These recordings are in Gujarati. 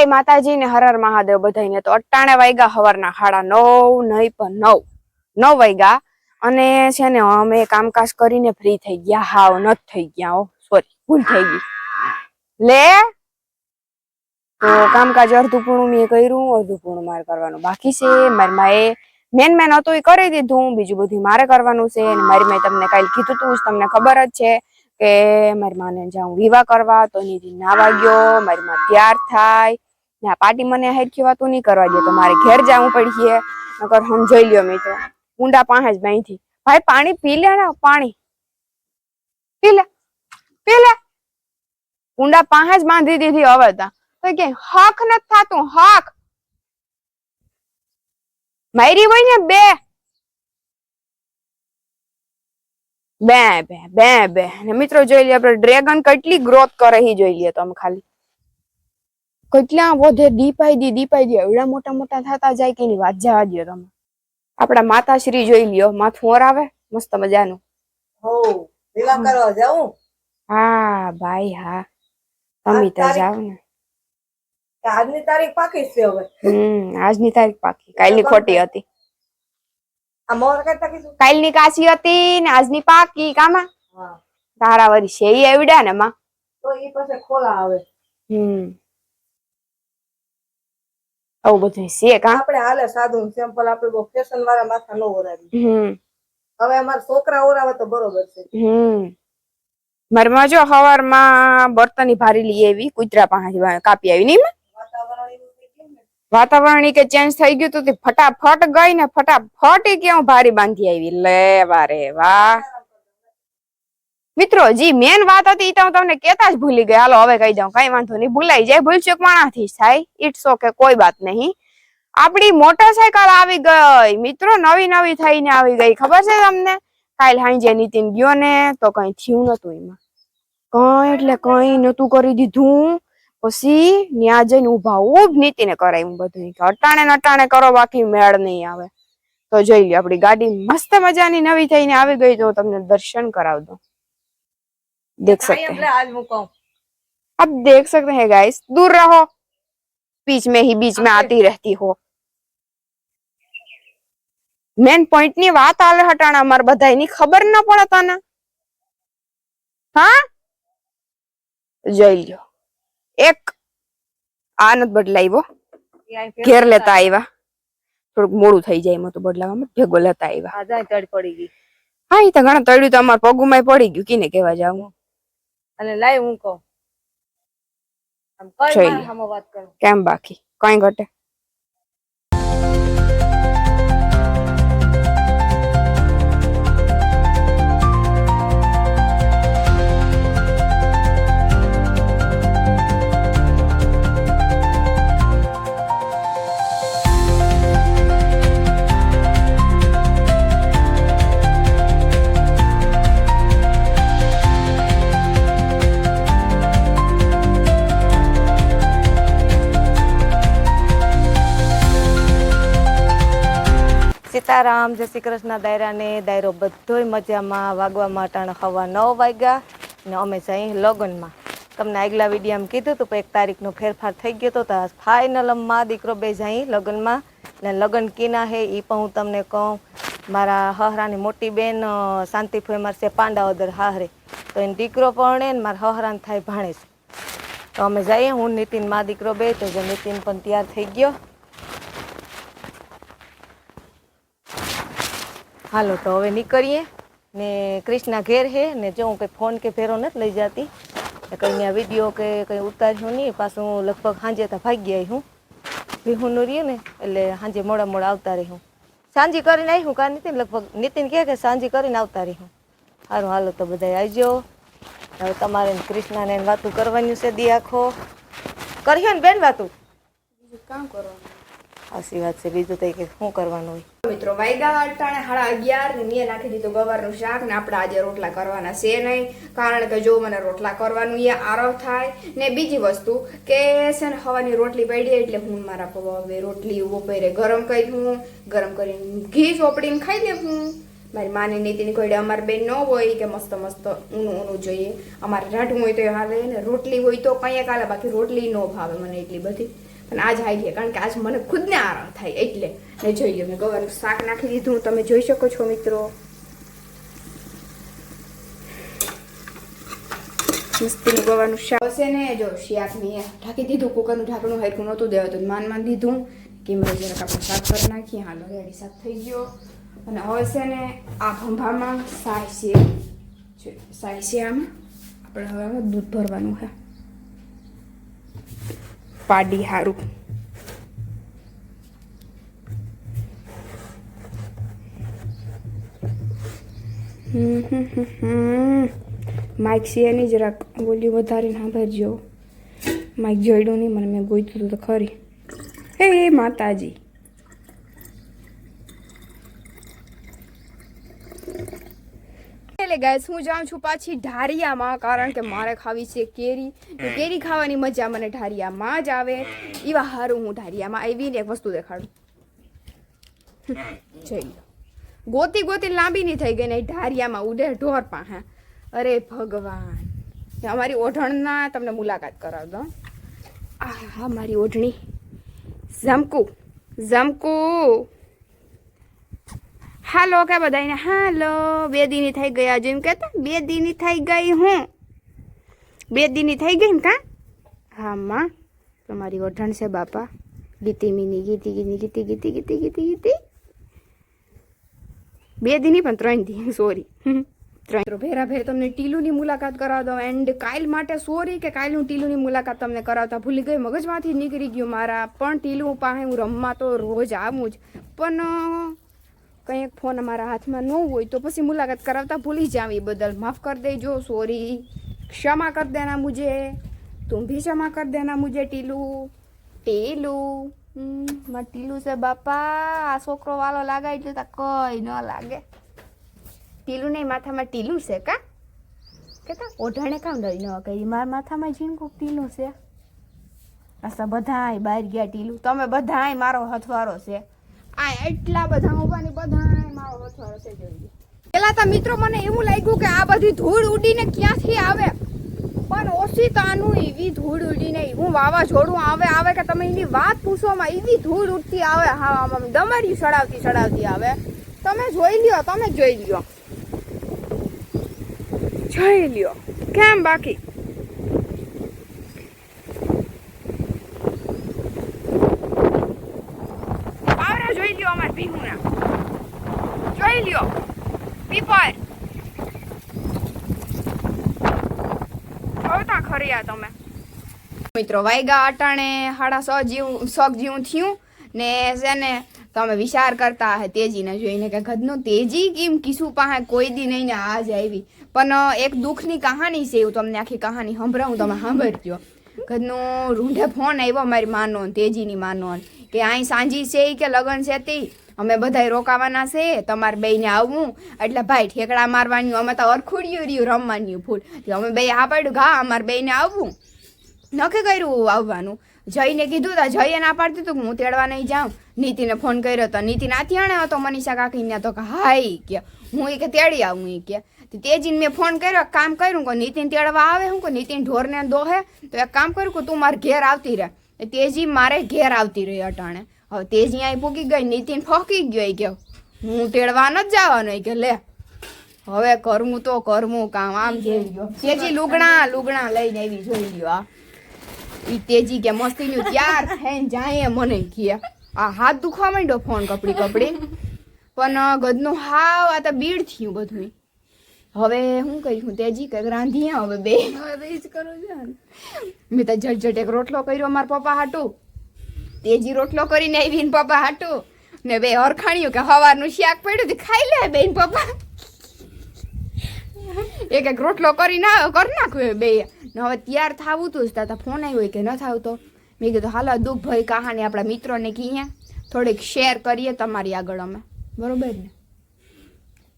જય માતાજી ને હરર મહાદેવ બધાઈને તો અટાણે વાગ્યા હવારના સાડા નવ, નહીં પણ નવ. નવ વાગ્યા અને છે ને, અમે કામકાજ કરીને ફ્રી થઈ ગયા. હાવ, નથી થઈ ગયા સોરી ભૂલ થઈ ગઈ. લે. તો કામકાજ અડધું પૂર્ણ મેં કર્યું અડધું પૂર્ણ મારે કરવાનું બાકી છે. મારી માએ મેન મેન હતું એ કરી દીધું. બીજું બધું મારે કરવાનું છે. અને મારી મેં તમને કાલે કીધું તું તમને ખબર જ છે કે મારી માને જાઉં વિવાહ કરવા, તો નિધિ ના વાગ્યો. મારી માં તૈયાર થાય. ને આ પાર્ટી મને હેરખી વાતું નહીં કરવા દે, તો મારે ઘેર જવું પડશે. નકર સમજાઈ લ્યો મિત્રો ઊંડા પાસે જ બાંધી ભાઈ, પાણી પી લે ને, પાણી. પી લે પી લે. ઊંડા પાસે જ બાંધી દીધી હવે તા. તો કે, હક નથી થાતું, હક. મારી હોય ને બે. બે બે બે બે. ને મિત્રો જોઈ લઈએ આપણે ડ્રેગન કેટલી ગ્રોથ કરે જોઈ લઈએ તમે ખાલી. કેટલા વધે દીપાઈ દી દીપાઈ દી એવડા મોટા મોટા થતા જાય કે એની વાત જવા દો તમે. આપડા માતાશ્રી જોઈ લ્યો માથું ઓરાવે મસ્ત મજાનું. હો વિવાહ કરવા જાઉં? હા ભાઈ હા. તમે તો જાવ ને. આજની તારીખ પાકી છે હવે? હમ આજની તારીખ પાકી. કાલની ખોટી હતી. કાલની કાશી હતી ને આજની પાકી કામાં? તારા વરી છે એવડા ને માં તો એ પછી ખોલા આવે. હમ. આવું બધું છે કા? આપણે હાલે સાદું સિમ્પલ આપણે બહુ ફેશન વાળા માથા ન ઓરાવી હમ. હવે અમાર છોકરા ઓરાવે તો બરોબર છે. હમ. મારી માં જો હવારમાં બર્તન ભારી લઈ આવી કુતરા પાસે કાપી આવી નહીં વાતાવરણ કે ચેન્જ થઈ ગયું તો ફટાફટ ગઈ ને ફટાફટ કે કેવું ભારી બાંધી આવી. લે વારે વાહ. મિત્રો, જી મેન વાત હતી તો હું તમને કેતા જ ભૂલી ગઈ. હાલો, હવે કહી દઉં, કઈ વાંધો નહીં, ભૂલાઈ જાય. ભૂલચૂક માણાથી થાય ઇટ્સ ઓકે કોઈ વાત નહીં. આપણી મોટરસાયકલ આવી ગઈ. મિત્રો, નવી નવી થઈને આવી ગઈ. ખબર છે તમને? કાલ હાંજે નીતિન ગયો ને, તો કઈ થયું નતું એમાં. કઈ એટલે કઈ નતું કરી દીધું. પછી ન્યા જઈને ઊભા ઉભ નીતિને કરાયું બધું. કે અટાણે ને અટાણે કરો, બાકી મેળ નહીં આવે. તો જોઈ લો આપણી ગાડી મસ્ત મજાની નવી થઈને આવી ગઈ, તો તમને દર્શન કરાવ દઉં. देख सकते એટલે हैं આજ મૂકો अब देख सकते हैं गाइस दूर रहो बीच में ही बीच में आती रहती हो મેન પોઈન્ટ ની વાત આલે હટાણા અમાર બધાય ની ખબર ન પડે તને હા જોઈ લ્યો એક આ નથી બદલાવ્યો એ અહીં ફેર ઘેર લેતા આવ્યા થોડુંક મોડું થઈ જાય એમાં તો બદલાવામાં ભેગો લેતા આવ્યા આ જાય તડ પડી ગઈ હા એ તો ઘણા તળ્યું તો અમાર પગુમાં પડી ગયું કીને કેવા જાવ અને લાઈ હું કહું. કેમ બાકી? કઈ ઘટે? સીતારામ જય શ્રી કૃષ્ણ દાયરાને દાયરો બધોય મજામાં વાગવા માટાણ હવા નવ વાગ્યા ને અમે જઈ લગ્નમાં. તમને આગલા વિડીયામાં કીધું હતું પણ એક તારીખનો ફેરફાર થઈ ગયો હતો તો ફાઇનલમાં દીકરો બે જઈ લગ્નમાં. ને લગ્ન કીના હે એ પણ હું તમને કહું મારા હહરાની મોટી બેન અ, શાંતિફોઈ મારશે પાંડાવદર હાહરે. તો એને દીકરો પરણે ને મારા હહરાન થાય ભાણેશ તો અમે જઈએ હું નીતિન મા દીકરો બે તો જે નીતિન પણ તૈયાર થઈ ગયો. હાલો, તો હવે નીકળીએ ને ક્રિષ્ના ઘેર હે ને જો હું કંઈ ફોન કે ફેરો નથી લઈ જતી કંઈ ત્યાં વીડિયો કે કંઈ ઉતાર્યું નહીં. પાછું હું લગભગ સાંજે તો ભાગી આવી હું. વિહુનું રહ્યું ને, એટલે સાંજે મોડા મોડા આવતા રહી હું. સાંજી કરીને આવી હું કા નીતિન? લગભગ નીતિન કહે કે સાંજી કરીને આવતા રહી હું. સારું હાલો, તો બધા આવજો હવે તમારે ક્રિષ્નાને વાતું કરવાની છે દી આખો. કર્યો ને બેન વાતું? કામ કરવાનું. વાત છે. બીજું તો કે શું કરવાનું હોય? મિત્રો વાયગા અટાણે સાડા અગિયાર ને મેં નાખી દીધું ગવારનું શાક ને આપણે આજે રોટલા કરવાના છે નહીં. કારણ કે જો મને રોટલા કરવાનું એ આરવ થાય. ને બીજી વસ્તુ કે છે ને હવાની રોટલી પડી એટલે હું મારા પપ્પા રોટલી બપોરે ગરમ કરી હું ગરમ કરીને ઘી ચોપડીને ખાઈ લે હું. મારી માની નીતિની કોઈ અમારે બેન ન હોય કે મસ્ત મસ્ત ઊનું ઊનું જોઈએ. અમારે રાઢવું હોય તો હાલે ને રોટલી હોય તો કંઈક હાલે, બાકી રોટલી ન ભાવે મને એટલી બધી. પણ આજ આવી ગયા કારણ કે આજ મને ખુદને આરામ થાય એટલે ને જોઈ લો મેં ગવાનું શાક નાખી દીધું. તમે જોઈ શકો છો મિત્રો. મસ્તીનું ગવાનું શાક. હશે ને જો શિયાક મેં ઢાંકી દીધું, કુકરનું ઢાંકણું હરખું નહોતું દેવાતું, માન માન દીધું. કે મેં જરાક આપણે શાક કરી નાખીએ. હાલો રેડી શાક થઈ ગયો. અને હવે છે ને આ ભંભામાં સાય છે. સાય છે આમાં. આપણે હવે દૂધ ભરવાનું છે. પાડી હારું. માઇક એની જરાક બોલ્યું વધારે સાંભળજો. માઇક જોડ્યું નહીં, મને મેં ગોઈતું તો ખરી. હે, માતાજી. એટલે ગાઈસ હું જાઉં છું પાછી ઢારિયામાં કારણ કે મારે ખાવી છે કેરી. તો કેરી ખાવાની મજા મને ઢારિયામાં જ આવે. એવા હારું હું ઢારિયામાં આવીને એક વસ્તુ દેખાડું. જઈ ગોતી ગોતી લાંબી નહીં થઈ ગઈ ને ઢારિયામાં ઉડે ઢોર પાસે. અરે ભગવાન. અમારી ઓઢણના તમને મુલાકાત કરાવ દો આ હા મારી ઓઢણી. ઝમકું ઝમકુ હાલો કે બધાને હાલો. બે દીની થઈ ગયા એમ કહેતા બે દીની થઈ ગઈ હું. બે દીની થઈ ગઈ ને કા? હા, માં. તમારી ઓઢણ છે બાપા. ગીતી મીની, ગીતી ગીતી ગીતી ગીતી ગીતી ગીતી ગીતી. બે દીની પણ ત્રણ દી સોરી. ત્રણ. ભેરા ભેર તમને ટીલુની મુલાકાત કરાવ દઉં. એન્ડ કાલ માટે સોરી કે કાલ હું ટીલુની મુલાકાત તમને કરાવતા ભૂલી ગઈ, મગજમાંથી નીકળી ગયું મારા. પણ ટીલું પાસે હું રમવા તો રોજ આવું જ. પણ કંઈ એક ફોન અમારા હાથમાં ન હોય તો પછી મુલાકાત કરાવતા ભૂલી જાવી બદલ. માફ કરી દેજો સોરી ક્ષમા કર દેના મુજે. તું ભી ક્ષમા કર દેના મુજે, ટીલું. ટીલું. મા ટીલું છે બાપા. આ છોકરો વાલો લાગે એટલે તો કઈ ન લાગે. ટીલું નહીં, માથામાં ટીલું છે કા? કેતા? ઓઢાણે કામ દઈ ન કહી મારા માથામાં ઝીણકું ટીલું છે. અસા બધાય બહાર ગયા ટીલું. તમે બધાય મારો હથવારો છે. આ એટલા બધા ઉભાની બધા મારો હથવારો છે જોઈ પેલા તો મિત્રો મને એવું લાગ્યું કે આ બધી ધૂળ ઉડીને ક્યાંથી આવે? પણ ઓછી તાનું એવી ધૂળ ઉડીને એવું વાવાઝોડું આવે આવે કે તમે એની વાત પૂછવામાં એવી ધૂળ ઉડતી આવે, હા, આમ દમરી સડાવતી સડાવતી આવે. તમે જોઈ લ્યો, તમે જોઈ લ્યો. જોઈ લ્યો. કેમ બાકી પાવરા જોઈ લ્યો અમાર પીહુના જોઈ લ્યો પીપર જોતા ખરી આ તમે. મિત્રો, વાયગા, અટાણે, હાડા સો જેવું શોખ જેવું થયું ને છે ને તમે વિચાર કરતા હે તેજીને જોઈને કે ઘરનું તેજી કેમ કિસુ પાસે કોઈ દી નહીં ને આજ આવી. પણ એક દુઃખની કહાની છે એવું તમને આખી કહાની સંભળાવું, તમે સાંભળજો. ઘરનું રૂંઢે ફોન આવ્યો મારી માનો તેજીની માનો કે અહીં સાંજી છે કે લગન છે તે. અમે બધાય રોકાવાના છે, તમારે બેને આવવું એટલે ભાઈ ઠેકડા મારવાની, અમે તો અરખુડિયું રહ્યું રમવાની ફૂલ અમે બે આ પાડ્યું ઘા, અમારે બેને આવવું નક્કી કર્યું આવવાનું. જઈને કીધું તા જઈએ ના પાડતી તું હું તેડવા નહીં જાઉં. નીતિને ફોન કર્યો તો નીતિ આણે હતો મનીષા કાકીને તો કે હાય કે હું એ કે તેડી આવું એ કે. તેજીને મેં ફોન કર્યો કામ કર્યું કે નીતિન તેડવા આવે હું કે નીતિન ઢોરને દોહે. તો એક કામ કર્યું કે તું મારે ઘેર આવતી રહે. તેજી મારે ઘેર આવતી રહી અટાણે. હવે તેજી અહીં પૂકી ગઈ, નીતિન ફોકી ગયો એ કે, હું તેડવા નથી જવાનો એ કે, લે. હવે કરવું તો કરવું, કામ આમ જેવી ગયો તેજી લુગણા લુગણા લઈને આવી જોઈ ગયો આ. એ તેજી કે મસ્તીનું ત્યાર થઈને જાય મને કે. આ હાથ દુખવા માંડ્યો ફોન કપડી કપડી પણ ગદનું હાવ આ તો બીડ થયું બધું હવે હું કરીશું તેજી કે રાંધીએ હવે બે. મેં તો જટ એક રોટલો કર્યો મારા પપ્પા હાટું. તેજી રોટલો કરીને આવી ને પપ્પા હાટું. ને બે અરખાણ્યું કે હવારનું શાક પડ્યું તે ખાઈ લે બેન પપ્પા. એક એક રોટલો કરી ના કરી નાખ્યો બે. ને હવે તૈયાર થવું તું જ તા ફોન આવ્યો કે ન થાવતો. મેં કીધું હાલો દુઃખ ભાઈ કહાની આપણા મિત્રોને કહીએ. થોડીક શેર કરીએ તમારી આગળ અમે. બરોબર ને?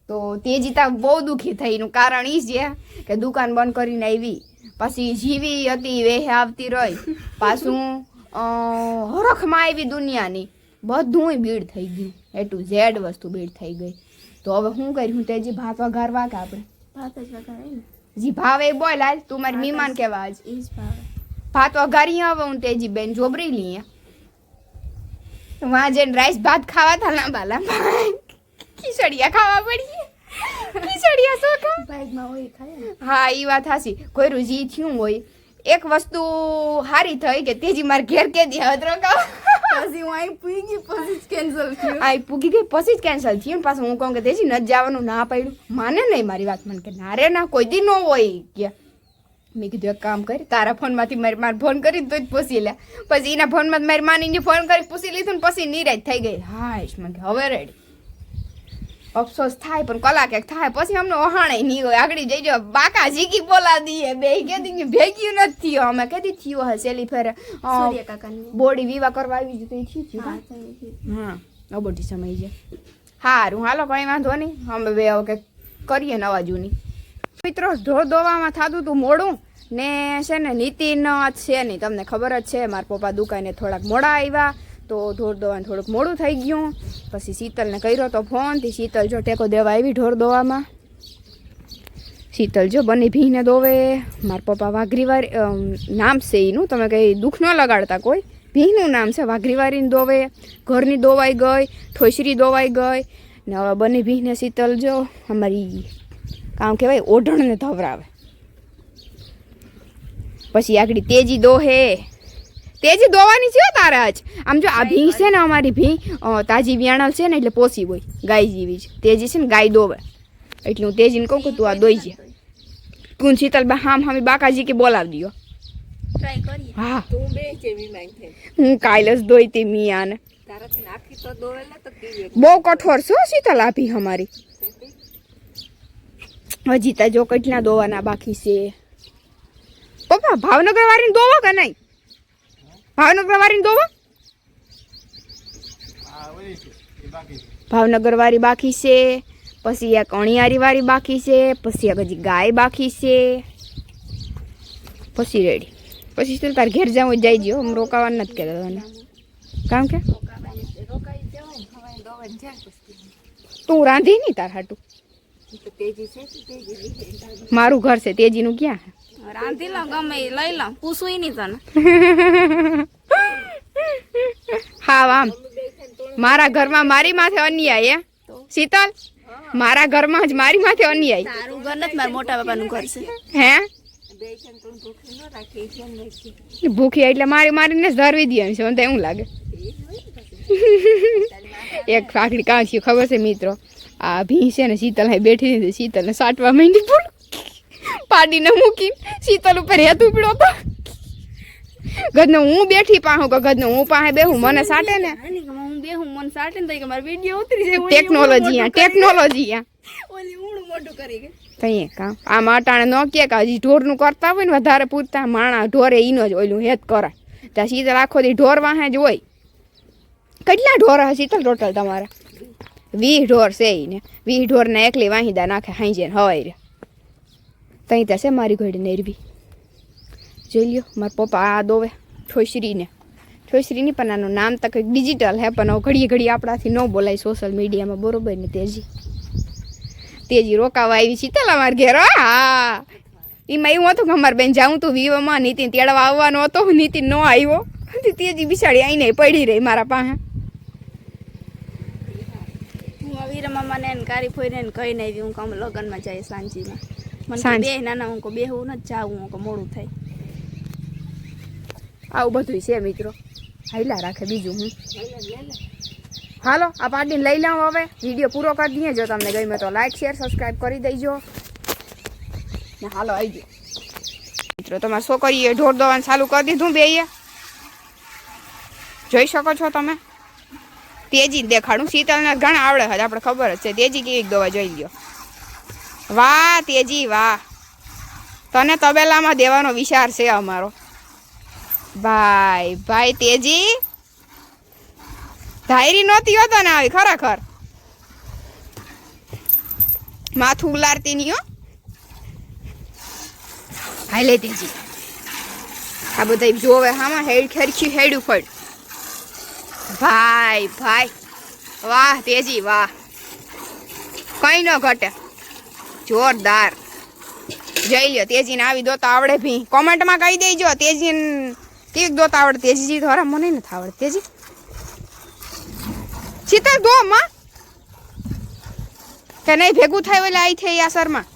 તો તેજીતા બહુ દુઃખી થઈ એનું કારણ એ છે કે દુકાન બંધ કરીને આવી પછી જીવી હતી વેહે આવતી રહી. પાછું હરખમાં આવી દુનિયાની. બધુંય બીડ થઈ ગયું. એ ટુ ઝેડ વસ્તુ બીડ થઈ ગઈ. તો હવે શું કર્યું? તેજી ભાત વઘારવા કે આપણે? ભાત જ જી ભાવે બોલ હાલ. તું મારી મહેમાન કેવા આજ? જ ભાત વઘારી હવે હું તેજી બેન જોબરી લઈએ વાં જઈને રાઈસ ભાત ખાવા હતા લાંબા લાંબા ખીચડિયા ખાવા પડી ખીચડિયા શું ખા બાઈકમાં હોય ખાય હા એ વાત હાસી કોઈ રૂજી થયું હોય એક વસ્તુ હારી થઈ કે તેજી માર ઘેર કે દી હદરો કા પછી હું અહીં પૂગી ગઈ પછી જ કેન્સલ થયું આ પૂગી ગઈ પછી જ કેન્સલ થયું પાછું હું કહું કે તેજી ન જવાનું ના પાડ્યું માને નહીં મારી વાત મને કે ના રે ના કોઈ દી ન હોય કે મેં કીધું એક કામ કરી તારા ફોનમાંથી મારી મારે ફોન કરી તો જ પૂછી લે. પછી એના ફોનમાં મારી માનીને ફોન કરી પૂછી લીધું ને પછી નિરાજ થઈ ગઈ. હા મને હવે રેડી અફસોસ થાય પણ કલાક એક થાય પછી અમને ઓહાણે નહીં હોય. આગળ જઈજો બાકા જીકી બોલા દઈએ બે. કેદી કે ભેગ્યું નથી થયો. અમે કેદી થયો હશે સેલી ફેરે. બોડી વિવાહ કરવા આવી જ તો થયું હા? થઈ અબોટી સમય છે. હારું હાલો કઈ વાંધો નહીં. અમે બે હવે કંઈક કરીએ નવા જૂની મિત્રો, ધો ધોવામાં થતું હતું મોડું? ને છે ને નીતિન છે નહીં. તમને ખબર જ છે, મારા પપ્પા દુકાને થોડાક મોડા આવ્યા, તો ઢોર દોવાનું થોડુંક મોડું થઈ ગયું. પછી શીતલને કર્યો તો ફોનથી શીતલ જો ટેકો દેવા આવી ઢોર દોવામાં. શીતલ જો બની ભીને દોવે. મારા પપ્પા વાઘરીવારી નામ છે એનું, તમે કંઈ દુઃખ ન લગાડતા કોઈ. ભીનું નામ છે, વાઘરીવારીને દોવે. ઘરની દોવાઈ ગઈ, ઠોસરી દોવાઈ ગઈ. ને હવે બની ભીને શીતલ જો અમારી કામ કહેવાય ઓઢણને ધવરાવે પછી આગળ તેજી દોહે. તેજી દોવાની છે તારે આજ. આમ જો આ ભીંગ છે ને અમારી ભીં તાજી વ્યાણલ છે ને એટલે પોસી હોય. ગાય જેવી છે તેજી છે ને ગાય દોવે. એટલે હું તેજીને કહું કે તું આ દોઈ છે તું શીતલ બા હામ હામી બાકાજી કે બોલાવી દો હા. હું કાલે જ દોઈ તે મિયાને બહુ કઠોર છો શીતલ આપી અમારી. હજી તા જો કેટલા દોવાના બાકી છે. પપ્પા ભાવનગર વાળીને દોવા કે નહીં? ભાવનગર વાળીને દોવા? ભાવનગર વાળી બાકી છે પછી એક અણિયારી વાળી બાકી છે પછી એક હજી ગાય બાકી છે. પછી રેડી. પછી તો તાર ઘેર જાઉં જઈ ગયો હમ રોકાવાનું નથી કહેતા તને કામ કે? જાય તું રાંધી નહીં તાર હાટું? મારું ઘર છે તેજીનું ક્યાં? રાંધી લો ગમે લઈ લો પૂછું નહીં તને. હા આમ. મારા ઘરમાં મારી માથે અન્યાય હે? શીતલ મારા ઘરમાં જ મારી માથે અન્યાય. તારું ઘર નથી મારા મોટા બાપાનું ઘર છે. હે? ભૂખી એટલે મારી મારીને જ ધરવી દે છે મને તો એવું લાગે. એક ફાકડી કાં છે ખબર છે મિત્રો? આ ભી છે ને શીતલ બેઠી હતી શીતલને સાટવા માંડી પણ પાડીને મૂકી શીતલ ઉપર હેત ઉપડ્યો તો ગદને હું બેઠી પાહું કે ગદને હું પાસે બેહું મને સાટે ને. હું બે હું મન સાટે ને કે મારો વીડિયો ઉતરી જાય ટેકનોલોજી આ ટેકનોલોજી આ ઓલી ઊણું મોટું કરી ગઈ. કહીએ કામ આ માટાણે ન કે કે હજી ઢોરનું કરતા હોય ને વધારે પૂરતા માણા ઢોરે ઈનો જ ઓલું હેત કરાય ત્યાં શીતલ આખો દી ઢોર વાહે જ હોય. કેટલા ઢોર હશે શીતલ ટોટલ તમારા? વીસ ઢોર છે ઈ ને. વીસ ઢોરને એકલી વાહિદા નાખે હાંજે હવાઈ રે તઈ ત્યાં છે મારી ઘડી નેરવી. જોઈ લ્યો, મારા પપ્પા આ દોવે ઠોસરીને. ઠોસરીની પણ આનું નામ તો કંઈક ડિજિટલ હે, પણ ઘડીએ ઘડી આપણાથી ન બોલાય સોશિયલ મીડિયામાં બરોબર ને, તેજી? તેજી રોકાવા આવી શીતલ અમાર ઘેર, હા. એમાં એવું હતું કે અમારે બેન જાઉં તું વીવામાં નીતિન તેડવા આવવાનો હતો, નીતિન ન આવ્યો. તેજી બિસાડી આવીને પડી રહી મારા પાસે હું અવીર મામાને ને કારી ફોઈને ને કઈ નહીં હું કામ લગ્નમાં જાય સાંજીમાં. મને બે નાના હું કહું બેહું નથી જાવું હું મોડું થાય. આવું બધું છે મિત્રો. હાઈલા રાખે બીજું હું હાલો આ પાર્ટીને લઈ લઉં હવે. વીડિયો પૂરો કરી દઈએ. જો તમને ગમે તો લાઈક શેર સબસ્ક્રાઈબ કરી દેજો. ને હાલો આવી મિત્રો તમારી છોકરીએ ઢોર દોવાનું ચાલુ કરી દીધું બે જોઈ શકો છો તમે? તેજી દેખાડું. શીતલને ઘણા આવડે છે, આપણે ખબર જ છે. તેજી કેવી દવા જોઈ લ્યો. વાહ, તેજી, વાહ. તને તબેલામાં દેવાનો વિચાર છે અમારો. ભાઈ ભાઈ, તેજી. ધાયરી નહોતી હોતો ને આવી, ખરેખર. માથું ઉલારતી નહીં હો. હાય લે તેજી. આ બધા જોવે હામાં હેડ ખેરખી હેડું ફળ ભાઈ ભાઈ, વાહ, તેજી, વાહ. કઈ ન ઘટે. જોરદાર. જઈ લ્યો, તેજીને આવી દોતા આવડે ભી. કોમેન્ટમાં કહી દેજો, તેજીને કેવી દોતા આવડે? તેજી દ્વારા મને નથી આવડે તેજી? ચિતર ધો માં. કે નહીં, ભેગું થાય ઓલા આઈ થઈ આ સરમાં